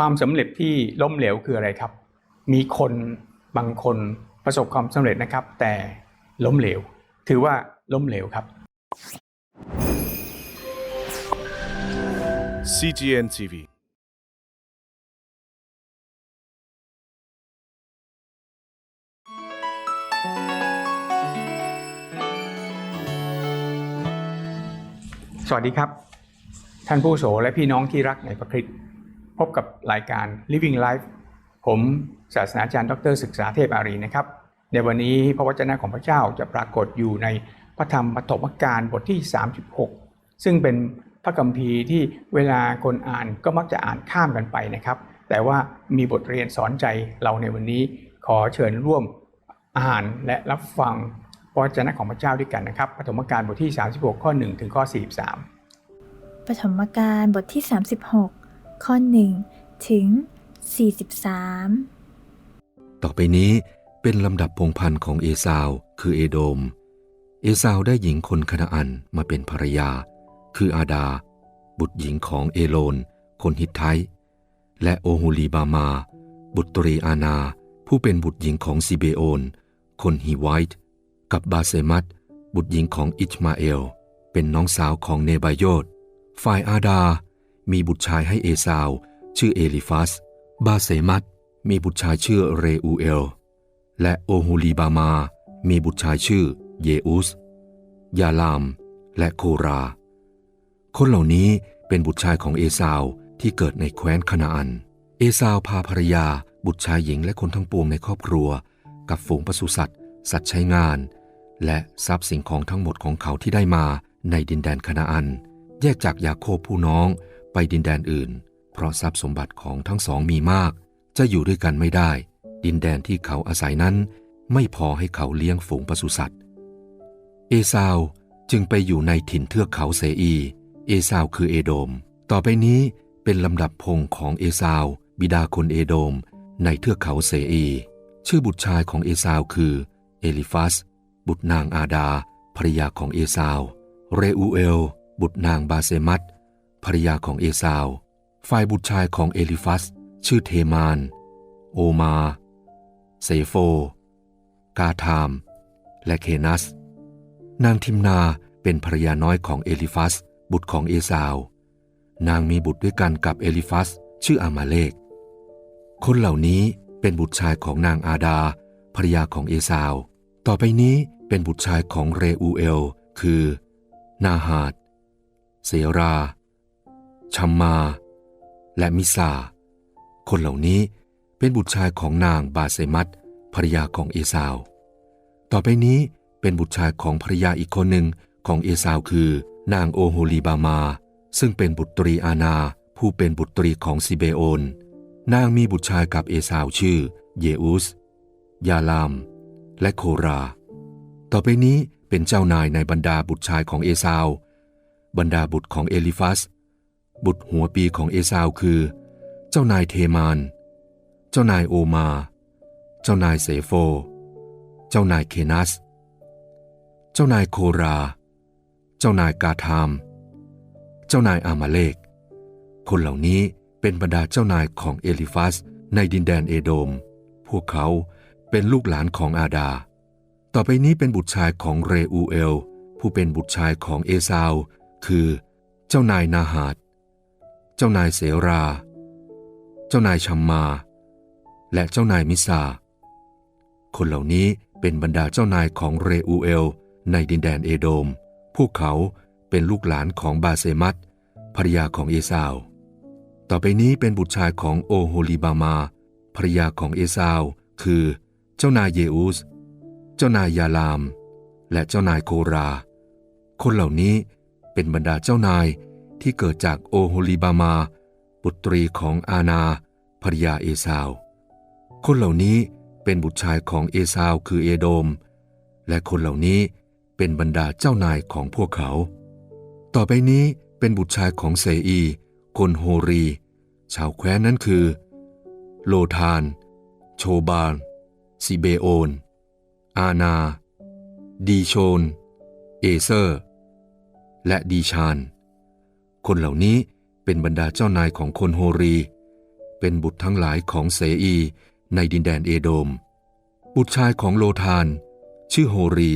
ความสำเร็จที่ล้มเหลวคืออะไรครับ มีคนบางคนประสบความสำเร็จนะครับ แต่ล้มเหลว ถือว่าล้มเหลวครับ CGN TV สวัสดีครับ ท่านผู้โสและพี่น้องที่รักในพระคริสต์ พบกับรายการ Living Life ผมศาสนาจารย์ ดร ศึกษาเทพอารีนะครับ ในวันนี้พระวจนะของพระเจ้าจะปรากฏอยู่ในพระธรรมปฐมกาลบทที่ 36 ซึ่งเป็นพระคัมภีร์ที่เวลาคนอ่านก็มักจะอ่านข้ามกันไปนะครับ แต่ว่ามีบทเรียนสอนใจเราในวันนี้ขอเชิญร่วมอ่านและรับฟังพระวจนะของพระเจ้าด้วยกันนะครับปฐมกาลบทที่ 36 ข้อ 1 ถึงข้อ 43ปฐมกาลบทที่ 36 ข้อ 1 ถึง 43 ต่อไปนี้เป็นลำดับพงพันธ์ของเอซาว คือเอโดม เอซาวได้หญิงคนคณาอันมาเป็นภรรยา คืออาดา บุตรหญิงของเอโลน คนฮิตไทและโอฮูลีบามา บุตรีอานา ผู้เป็นบุตรหญิงของซิเบโอน คนฮีไวท์กับบาเซมัตบุตรหญิงของอิชมาเอล เป็นน้องสาวของเนบายโยตฝ่ายอาดา มีบุตรชายให้เอซาว ชื่อเอลิฟัส บาเซมัตมีบุตรชายชื่อเรอูเอล และโอฮูลีบามา มีบุตรชายชื่อเยอุส ยาลาม และโครา คนเหล่านี้เป็นบุตรชายของเอซาวที่เกิดในแคว้นคานาอัน เอซาวพาภรรยา บุตรชายหญิงและคนทั้งปวงในครอบครัว กับฝูงปศุสัตว์ สัตว์ใช้งาน และทรัพย์สิ่งของทั้งหมดของเขาที่ได้มาในดินแดนคานาอัน แยกจากยาโคบผู้น้อง ไปดินแดนอื่น เพราะทรัพย์สมบัติของทั้งสองมีมาก จะอยู่ด้วยกันไม่ได้ ดินแดนที่เขาอาศัยนั้น ไม่พอให้เขาเลี้ยงฝูงปศุสัตว์ เอซาวจึงไปอยู่ในถิ่นเทือกเขาเซอี เอซาวคือเอโดม ต่อไปนี้เป็นลำดับพงของเอซาว บิดาคนเอโดม ในเทือกเขาเซอี ชื่อบุตรชายของเอซาวคือ เอลิฟัส บุตรนางอาดาภรรยาของเอซาว เรอูเอล บุตรนางบาเซมัต ภรยาของเอซาว ฝ่ายบุตรชายของเอลิฟัส ชื่อเทมาน โอมา เซโฟ กาทาม และเคนัส นางทิมนาเป็นภรรยาน้อยของเอลิฟัส บุตรของเอซาว นางมีบุตรด้วยกันกับเอลิฟัส ชื่ออามาเลก คนเหล่านี้เป็นบุตรชายของนางอาดาภรรยาของเอซาว ต่อไปนี้เป็นบุตรชายของเรอูเอล คือ นาหาด เซรา ชัมมา และมิซา คนเหล่านี้เป็นบุตรชายของนางบาเซมัตภรยาของเอซาว ต่อไปนี้เป็นบุตรชายของภรยาอีกคนหนึ่งของเอซาวคือ นางโอโฮลีบามา ซึ่งเป็นบุตรีอานาผู้เป็นบุตรีของซิเบโอน นางมีบุตรชายกับเอซาวชื่อ เยอุส ยาลาม และโครา ต่อไปนี้เป็นเจ้านายในบรรดาบุตรชายของเอซาว บรรดาบุตรของเอลิฟัส บุตรหัวปีของเอซาวคือ เจ้านายเทมาน เจ้านายโอมา เจ้านายเสโฟ เจ้านายเคนัส เจ้านายโครา เจ้านายกาทาม เจ้านายอามาเลก คนเหล่านี้เป็นบรรดาเจ้านายของเอลิฟัสในดินแดนเอโดม พวกเขาเป็นลูกหลานของอาดา ต่อไปนี้เป็นบุตรชายของเรอูเอล ผู้เป็นบุตรชายของเอซาว คือ เจ้านายนาหาด เจ้านายเสรา เจ้านายชัมมา และเจ้านายมิซา คนเหล่านี้เป็นบรรดาเจ้านายของเรอูเอล ในดินแดนเอโดม พวกเขาเป็นลูกหลานของบาเซมัตภรยาของเอซาว ต่อไปนี้เป็นบุตรชายของโอโฮลีบามาภรรยาของเอซาว คือ เจ้านายเยอุส เจ้านายยาลาม และเจ้านายโครา คนเหล่านี้เป็นบรรดาเจ้านาย ที่เกิดจากโอโฮลีบามา บุตรีของอาณาภรรยาเอซาว คนเหล่านี้เป็นบุตรชายของเอซาวคือเอโดม และคนเหล่านี้เป็นบรรดาเจ้านายของพวกเขา ต่อไปนี้เป็นบุตรชายของเซอี คนโฮรี ชาวแคว้นนั้นคือ โลทาน โชบานซิเบโอน อานาดีโชน เอเซอร์ และดีชาน คนเหล่านี้เป็นบรรดาเจ้านายของคนโฮรี เป็นบุตรทั้งหลายของเสอี ในดินแดนเอโดม บุตรชายของโลธาน ชื่อโฮรี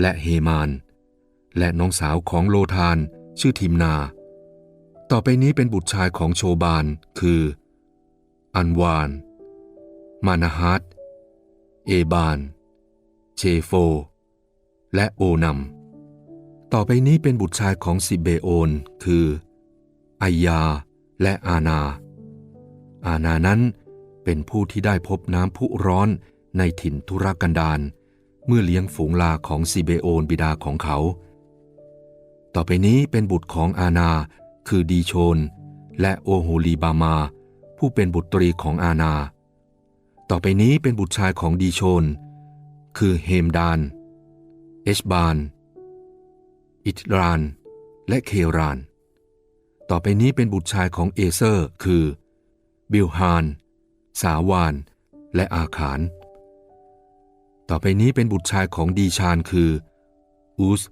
และเฮมาน และน้องสาวของโลธาน ชื่อทิมนา ต่อไปนี้เป็นบุตรชายของโชบาน คือ อันวาน มานาฮัตเอบาน เชโฟ และโอนัม ต่อไปนี้เป็นบุตรชายของซิเบโอน คืออายาและอานาอานานั้นเป็นผู้ที่ได้พบน้ำพุร้อนในถิ่นทุรกันดารเมื่อเลี้ยงฝูงลาของซิเบโอนบิดาของเขา ต่อไปนี้เป็นบุตรของอานาคือดีโชน และโอโฮลีบามา ผู้เป็นบุตรีของอานาต่อไปนี้เป็นบุตรชายของดีโชน คือเฮมดาน เอชบาน อิตราน และเคราน ต่อไปนี้เป็นบุตรชายของเอเซอร์ คือ บิลฮาน สาวาน และอาขาน ต่อไปนี้เป็นบุตรชายของดีชานคือ อูส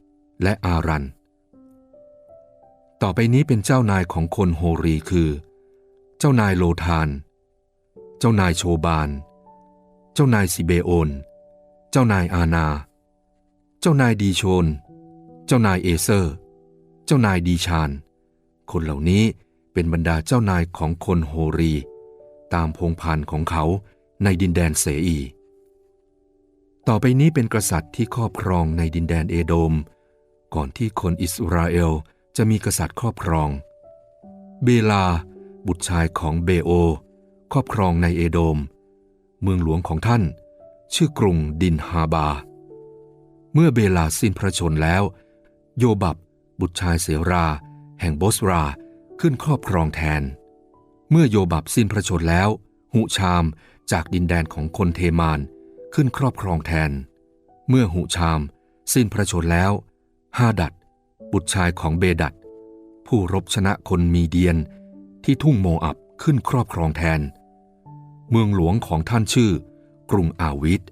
และอารัน ต่อไปนี้เป็นเจ้านายของคนโฮรีคือ เจ้านายโลธาน เจ้านายโชบาน เจ้านายซิเบโอน เจ้านายอานาเจ้านายดีโชน เจ้านายเอเซอร์ เจ้านายดีชาน คนเหล่านี้เป็นบรรดาเจ้านายของคนโฮรี ตามพงพันธ์ของเขาในดินแดนเสอี ต่อไปนี้เป็นกษัตริย์ที่ครอบครองในดินแดนเอโดม ก่อนที่คนอิสราเอลจะมีกษัตริย์ครอบครอง เบลา บุตรชายของเบโอ ครอบครองในเอโดม เมืองหลวงของท่าน ชื่อกรุงดินฮาบา เมื่อเบลาสิ้นพระชนแล้ว โยบับ บุตรชายเสรา แห่งโบสราขึ้นครอบครองแทน เมื่อโยบับสิ้นพระชนแล้ว หุชามจากดินแดนของคนเทมานขึ้นครอบครองแทน เมื่อหุชาม สิ้นพระชนแล้วฮาดัด บุตรชายของเบดัด ผู้รบชนะคนมีเดียนที่ทุ่งโมอับขึ้นครอบครองแทน เมืองหลวงของท่านชื่อกรุงอาวิด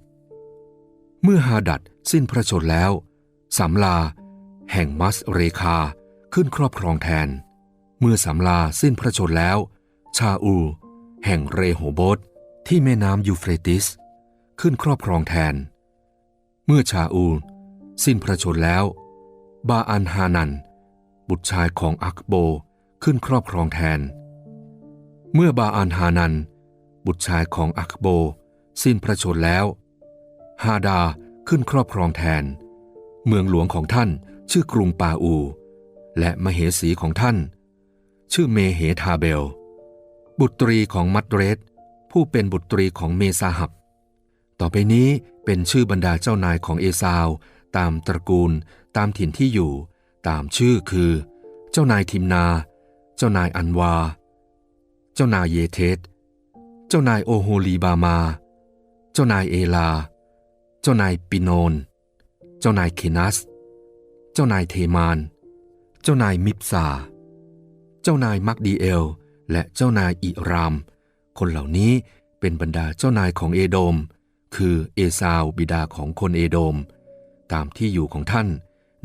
เมื่อฮาดัดสิ้นพระชนแล้วสำลา แห่งมัสเรคาขึ้นครอบครองแทน เมื่อสำลาสิ้นพระชนแล้ว ชาอู แห่งเรโหโบตที่แม่น้ำยูเฟรติส ขึ้นครอบครองแทน เมื่อชาอูสิ้นพระชนแล้ว บาอันฮานัน บุตรชายของอักโบขึ้นครอบครองแทน เมื่อบาอันฮานัน บุตรชายของอักโบ สิ้นพระชนแล้ว ฮาดาขึ้นครอบครองแทน เมืองหลวงของท่าน ชื่อกรุงปาอู และมเหสีของท่าน ชื่อเมเหทาเบล บุตรีของมัดเรสผู้เป็นบุตรีของเมซาหับ ต่อไปนี้เป็นชื่อบรรดาเจ้านายของเอซาว ตามตระกูล ตามถิ่นที่อยู่ ตามชื่อคือ เจ้านายทิมนา เจ้านายอันวา เจ้านายเยเทสเจ้านายโอโฮลีบามา เจ้านายเอลา เจ้านายปิโนน เจ้านายเคนัส เจ้านายเทมาน เจ้านายมิปซา เจ้านายมักดีเอล และเจ้านายอิราม คนเหล่านี้เป็นบรรดาเจ้านายของเอโดม คือเอซาวบิดาของคนเอโดม ตามที่อยู่ของท่าน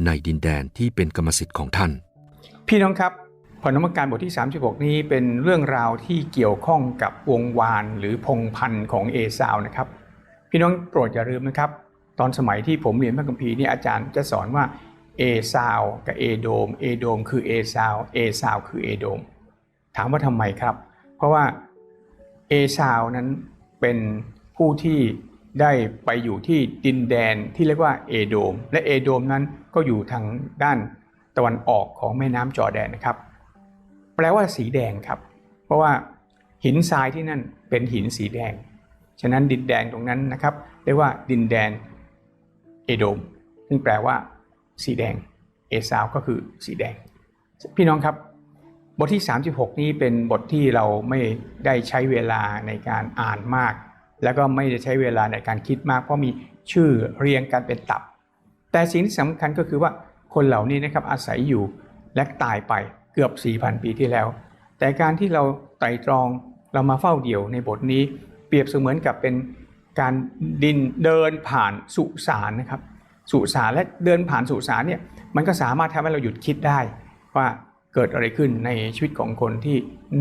ในดินแดนที่เป็นกรรมสิทธิ์ของท่าน พี่น้องครับผลนมการบทที่ 36 นี้เป็นเรื่องราวที่เกี่ยวข้องกับวงวานหรือพงพันธ์ของเอซาวนะครับ พี่น้องโปรดอย่าลืมนะครับ ตอนสมัยที่ผมเรียนพระคัมภีร์นี่อาจารย์จะสอนว่า เอซาวกับเอโดมเอโดมคือเอซาวเอซาวคือเอโดมถามว่าทำไมครับ เพราะว่าเอซาวนั้นเป็นผู้ที่ได้ไปอยู่ที่ดินแดนที่เรียกว่าเอโดม และเอโดมนั้นก็อยู่ทางด้านตะวันออกของแม่น้ำจอแดนนะครับ แปลว่าสีแดงครับ เพราะว่าหินทรายที่นั่นเป็นหินสีแดง ฉะนั้นดินแดนตรงนั้นนะครับเรียกว่าดินแดนเอโดม ซึ่งแปลว่า สีแดงเอซาวก็คือสีแดง พี่น้องครับ บทที่ 36 นี้เป็นบทที่เราไม่ได้ใช้เวลาในการอ่านมาก แล้วก็ไม่ได้ใช้เวลาในการคิดมาก เพราะมีชื่อเรียงกันเป็นตับ แต่สิ่งที่สำคัญก็คือว่าคนเหล่านี้นะครับอาศัยอยู่และตายไปเกือบ 4,000 ปีที่แล้ว แต่การที่เราไต่ตรองเรามาเฝ้าเดี่ยวในบทนี้ เปรียบเสมือนกับเป็นการดินเดินผ่านสุสานนะครับ สุสานและเดินผ่านสุสานเนี่ยมันก็สามารถทำให้เราหยุดคิดได้ ว่าเกิดอะไรขึ้นในชีวิตของคนที่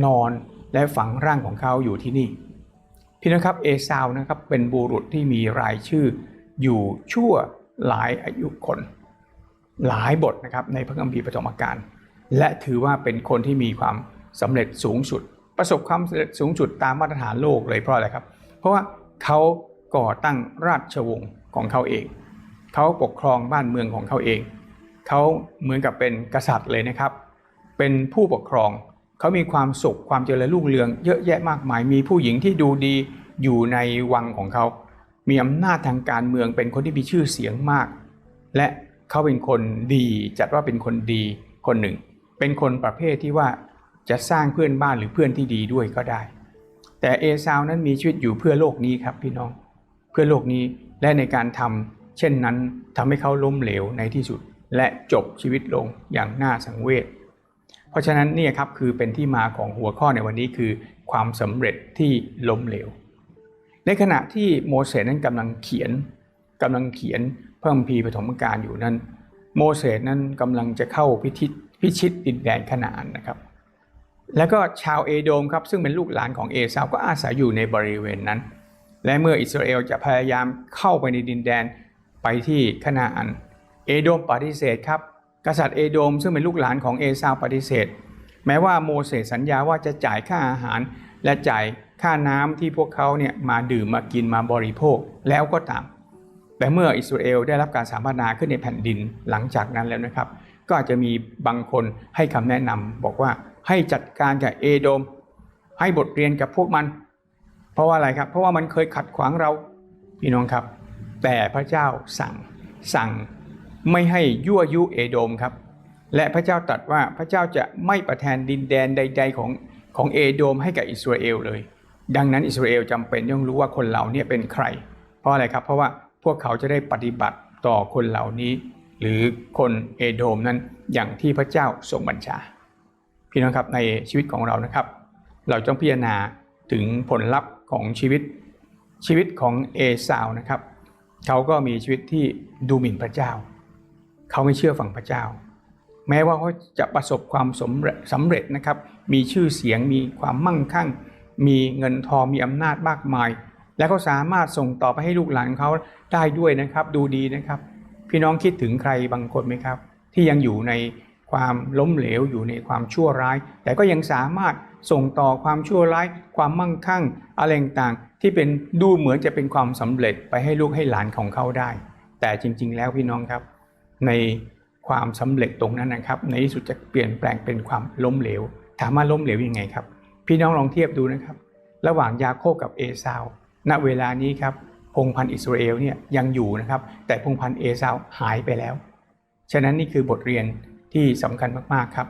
นอนและฝังร่างของเขาอยู่ที่นี่ พี่น้องครับเอซาวนะครับเป็นบุรุษที่มีรายชื่ออยู่ชั่วหลายอายุคน หลายบทนะครับในพระคัมภีร์ปฐมกาลและถือว่าเป็นคนที่มีความสำเร็จสูงสุด ประสบความสำเร็จสูงสุดตามมาตรฐานโลกเลยเพราะอะไรครับ เพราะว่าเขาก่อตั้งราชวงศ์ของเขาเอง เขาปกครองบ้านเมืองของเขาเอง เขาเหมือนกับเป็นกษัตริย์เลยนะครับ เป็นผู้ปกครอง เขามีความสุขความเจริญรุ่งเรือง เยอะแยะมากมาย มีผู้หญิงที่ดูดีอยู่ในวังของเขา มีอำนาจทางการเมืองเป็นคนที่มีชื่อเสียงมาก และเขาเป็นคนดีจัดว่าเป็นคนดีคนหนึ่ง เป็นคนประเภทที่ว่าจะสร้างเพื่อนบ้านหรือเพื่อนที่ดีด้วยก็ได้ แต่เอซาวนั้นมีชีวิตอยู่เพื่อโลกนี้ครับพี่น้อง เพื่อโลกนี้และในการทำ เช่นนั้นทำให้เขาล้มเหลวในที่สุด และจบชีวิตลงอย่างน่าสังเวช เพราะฉะนั้นนี่ครับคือเป็นที่มาของหัวข้อในวันนี้คือ ความสำเร็จที่ล้มเหลว ในขณะที่โมเสสนั้นกำลังเขียนกำลังเขียนพระคัมภีร์ปฐมกาลอยู่นั้น โมเสสนั้นกำลังจะเข้าพิชิพิชิตดินแดนขนานนะครับ แล้วก็ชาวเอโดมครับซึ่งเป็นลูกหลานของเอซาวก็อาศัยอยู่ในบริเวณนั้น และเมื่ออิสราเอลจะพยายามเข้าไปในดินแดน ไปที่คณาอัน เอโดมปฏิเสธครับ กษัตริย์เอโดมซึ่งเป็นลูกหลานของเอซาวปฏิเสธ แม้ว่าโมเสสสัญญาว่าจะจ่ายค่าอาหาร และจ่ายค่าน้ำที่พวกเขาเนี่ยมาดื่มมากินมาบริโภคแล้วก็ตาม แต่เมื่ออิสราเอลได้รับการสถาปนาขึ้นในแผ่นดินหลังจากนั้นแล้วนะครับ ก็อาจจะมีบางคนให้คำแนะนำบอกว่าให้จัดการกับเอโดม ให้บทเรียนกับพวกมัน เพราะว่าอะไรครับ เพราะว่ามันเคยขัดขวางเราพี่น้องครับ แต่พระเจ้าสั่งสั่งไม่ให้ยั่วยุเอโดมครับ และพระเจ้าตรัสว่าพระเจ้าจะไม่ประแทนดินแดนใด ๆ ของของเอโดมให้กับอิสราเอลเลย ดังนั้นอิสราเอลจำเป็นต้องรู้ว่าคนเหล่านี้เป็นใคร เพราะอะไรครับ เพราะว่าพวกเขาจะได้ปฏิบัติต่อคนเหล่านี้ หรือคนเอโดมนั้นอย่างที่พระเจ้าทรงบัญชา พี่น้องครับในชีวิตของเรานะครับ เราต้องพิจารณาถึงผลลัพธ์ของชีวิตชีวิตของเอซาวนะครับ เขาก็มีชีวิตที่ดูหมิ่นพระเจ้า เขาไม่เชื่อฝั่งพระเจ้า แม้ว่าเขาจะประสบความสำเร็จสำเร็จนะครับ มีชื่อเสียง มีความมั่งคั่ง มีเงินทอง มีอำนาจมากมาย และเขาสามารถส่งต่อไปให้ลูกหลานเขาได้ด้วยนะครับ ดูดีนะครับ พี่น้องคิดถึงใครบางคนไหมครับ ที่ยังอยู่ใน ความล้มเหลวอยู่ในความชั่วร้าย แต่ก็ยังสามารถส่งต่อความชั่วร้าย ความมั่งคั่งอะไรต่างๆที่เป็นดูเหมือนจะเป็นความสำเร็จไปให้ลูกให้หลานของเขาได้ แต่จริง ๆ แล้วพี่น้องครับ ในความสำเร็จตรงนั้นนะครับ ในที่สุดจะเปลี่ยนแปลงเป็นความล้มเหลว ถามว่าล้มเหลวยังไงครับ พี่น้องลองเทียบดูนะครับ ระหว่างยาโคบกับเอซาวณเวลานี้ครับพงศ์พันธ์อิสราเอลเนี่ยยังอยู่นะครับ แต่พงศ์พันธ์เอซาวหายไปแล้ว ฉะนั้นนี่คือบทเรียน ที่สำคัญมากๆครับ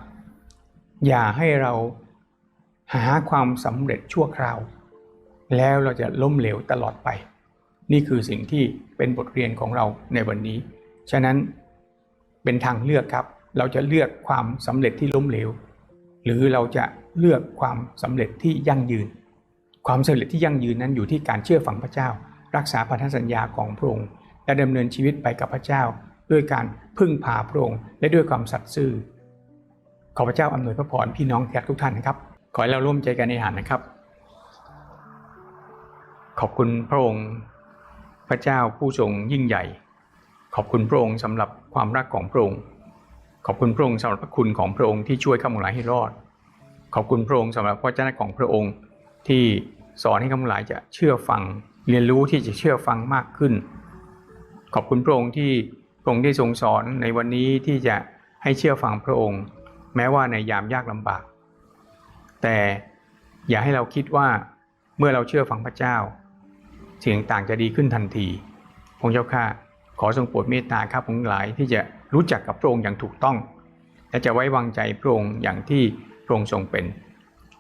อย่าให้เราหาความสำเร็จชั่วคราว แล้วเราจะล้มเหลวตลอดไป นี่คือสิ่งที่เป็นบทเรียนของเราในวันนี้ ฉะนั้นเป็นทางเลือกครับ เราจะเลือกความสำเร็จที่ล้มเหลว หรือเราจะเลือกความสำเร็จที่ยั่งยืน ความสำเร็จที่ยั่งยืนนั้นอยู่ที่การเชื่อฟังพระเจ้า รักษาพันธสัญญาของพระองค์และดำเนินชีวิตไปกับพระเจ้า ด้วยการพึ่งพาพระองค์และด้วยความสัตย์ซื่อ ขอพระเจ้าอำนวยพระพรพี่น้องแทุกท่านนะครับ ขอให้เราร่วมใจกันในหารนะครับ ขอบคุณพระองค์พระเจ้าผู้ทรงยิ่งใหญ่ ขอบคุณพระองค์สำหรับความรักของพระองค์ ขอบคุณพระองค์สำหรับพระคุณของพระองค์ที่ช่วยข้าพเจ้าให้รอด ขอบคุณพระองค์สำหรับพระเจ้าของพระองค์ที่สอนให้ข้าพเจ้าจะเชื่อฟัง เรียนรู้ที่จะเชื่อฟังมากขึ้น ขอบคุณพระองค์ที่ พระองค์ได้ทรงสอนในวันนี้ที่จะให้เชื่อฟังพระองค์ แม้ว่าในยามยากลำบาก แต่อย่าให้เราคิดว่าเมื่อเราเชื่อฟังพระเจ้าสิ่งต่างจะดีขึ้นทันทีพระเจ้าข้าขอทรงโปรดเมตตาข้าพงหลายที่จะรู้จักกับพระองค์อย่างถูกต้อง และจะไว้วางใจพระองค์อย่างที่พระองค์ทรงเป็น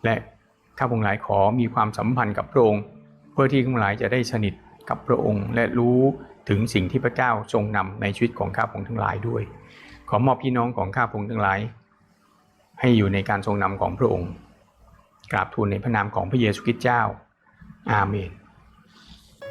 และข้าพงหลายขอมีความสัมพันธ์กับพระองค์ เพื่อที่ข้าพงหลายจะได้สนิทกับพระองค์ และรู้ ถึงสิ่งที่พระเจ้าทรงนำในชีวิตของข้าพงทั้งหลายด้วย ขอมอบพี่น้องของข้าพงทั้งหลาย ให้อยู่ในการทรงนำของพระองค์ กราบทูลในพระนามของพระเยซูคริสต์เจ้า อาเมน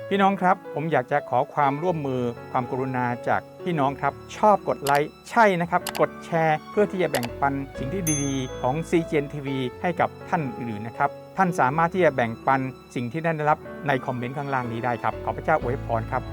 พี่น้องครับ ผมอยากจะขอความร่วมมือความกรุณาจากพี่น้องครับ ชอบกดไลค์ใช่นะครับ กดแชร์ เพื่อที่จะแบ่งปันสิ่งที่ดีๆ ของ CGN TV ให้กับท่านอื่นๆนะครับท่านสามารถที่จะแบ่งปันสิ่งที่ได้รับในคอมเมนต์ข้างล่างนี้ได้ครับ ขอพระเจ้าอวยพรครับ